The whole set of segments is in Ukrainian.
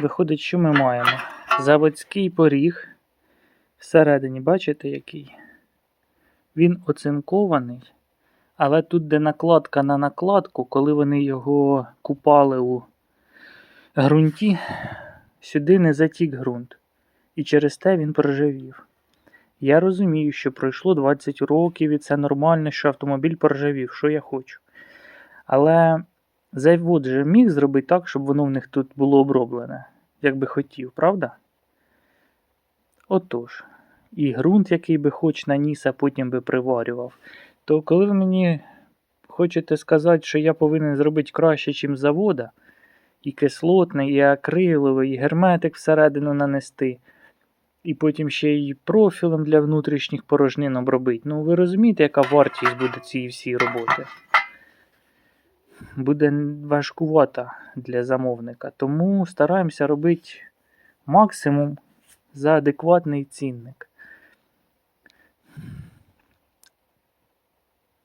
Виходить, що ми маємо? Заводський поріг. Всередині, бачите, який? Він оцинкований, але тут, де накладка на накладку, коли вони його купали у ґрунті, сюди не затік ґрунт. І через те він проржавів. Я розумію, що пройшло 20 років і це нормально, що автомобіль проржавів, що я хочу. Але завод же міг зробити так, щоб воно в них тут було оброблене, як би хотів, правда? Отож, і ґрунт, який би хоч наніс, а потім би приварював. То коли ви мені хочете сказати, що я повинен зробити краще, ніж завода, і кислотний, і акриловий, і герметик всередину нанести, і потім ще й профілем для внутрішніх порожнин обробити. Ну, ви розумієте, яка вартість буде цієї всієї роботи? Буде важкувата для замовника. Тому стараємося робити максимум за адекватний цінник.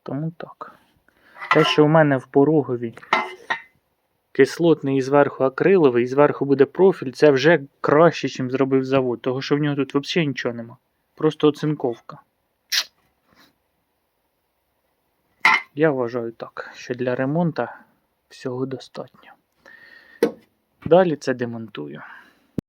Тому так. Те, що у мене в порогові кислотний і зверху акриловий, і зверху буде профіль, це вже краще, ніж зробив завод, того що в нього тут взагалі нічого нема. Просто оцинковка. Я вважаю так, що для ремонту всього достатньо. Далі це демонтую.